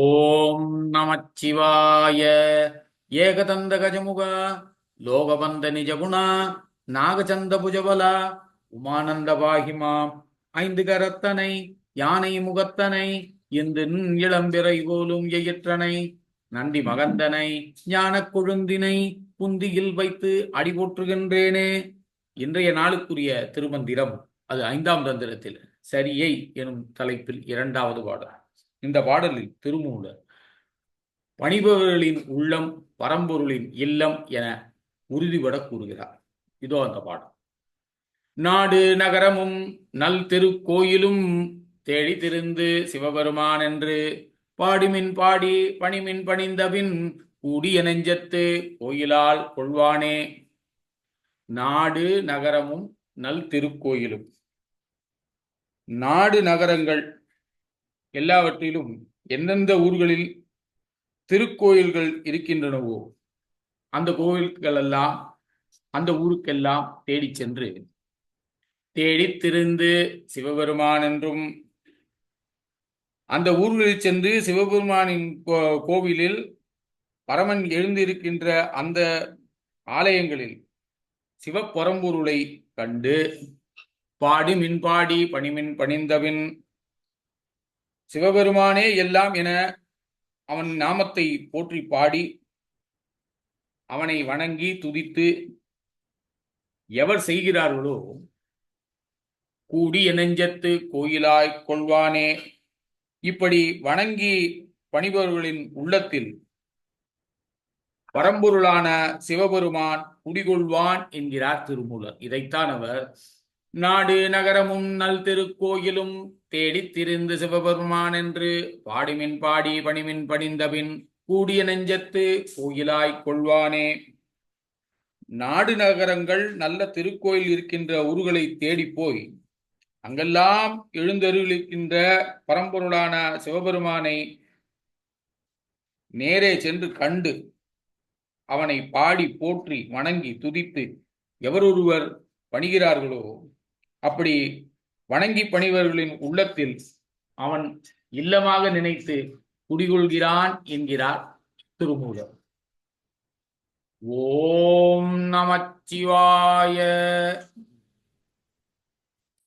ஓம் நமச்சிவாய. ஏகதந்த கஜமுக லோகபந்த நிஜகுணா நாகச்சந்த புஜபலா உமானந்த பாகிமா ஐந்து கரத்தனை யானை முகத்தனை இந்து இளம்பிறை போலும் எயிற்றனை நந்தி மகந்தனை ஞானக் கொழுந்தினை புந்தியில் வைத்து அடி போற்றுகின்றேனே இன்றைய நாளுக்குரிய திருமந்திரம் அது ஐந்தாம் தந்திரத்தில் சரியை எனும் தலைப்பில் இரண்டாவது பாடல். இந்த பாடலில் திருமூலர் பணிபவர்களின் உள்ளம் பரம்பொருளின் இல்லம் என உறுதிபட கூறுகிறார். இதோ அந்த பாடம் நாடு நகரமும் நல் திருக்கோயிலும் தேடி திருந்து சிவபெருமான் என்று பாடிமின் பாடி பணிமின் பணிந்தபின் கூடிய நெஞ்சத்து கோயிலால் கொள்வானே. நாடு நகரமும் நல் திருக்கோயிலும். நாடு நகரங்கள் எல்லாவற்றிலும் எந்தெந்த ஊர்களில் திருக்கோயில்கள் இருக்கின்றனவோ அந்த கோவில்கள் எல்லாம் அந்த ஊருக்கெல்லாம் தேடி சென்று தேடித் திருந்து சிவபெருமான் என்றும் அந்த ஊர்களில் சென்று சிவபெருமானின் கோ- கோவிலில் பரமன் எழுந்திருக்கின்ற அந்த ஆலயங்களில் சிவப்பரம்பொருளை கண்டு பாடி மின்பாடி பணிமின் பணிந்தபின் சிவபெருமானே எல்லாம் என அவன் நாமத்தை போற்றி பாடி அவனை வணங்கி துதித்து எவர் செய்கிறார்களோ கூடிய நெஞ்சத்து கோயிலாய் கொள்வானே. இப்படி வணங்கி பணிபவர்களின் உள்ளத்தில் பரம்பொருளான சிவபெருமான் குடிகொள்வான் என்கிறார் திருமூலர். இதைத்தான் அவர் நாடு நகரமும் நல் திருக்கோயிலும் தேடித் திரிந்து சிவபெருமான் என்று பாடிமின் பாடி பணிமின் பணிந்தபின் கூடிய நெஞ்சத்து கோயிலாய்க் கொள்வானே. நாடு நகரங்கள் நல்ல திருக்கோயில் இருக்கின்ற ஊர்களை தேடிப் போய் அங்கெல்லாம் எழுந்தருளிக்கின்ற பரம்பொருளான சிவபெருமானை நேரே சென்று கண்டு அவனை பாடி போற்றி வணங்கி துதித்து எவரொருவர் பணிகிறார்களோ அப்படி வணங்கி பணிவர்களின் உள்ளத்தில் அவன் இல்லமாக நினைத்து குடிகொள்கிறான் என்கிறார் திருமூலர். ஓம் நமச்சிவாய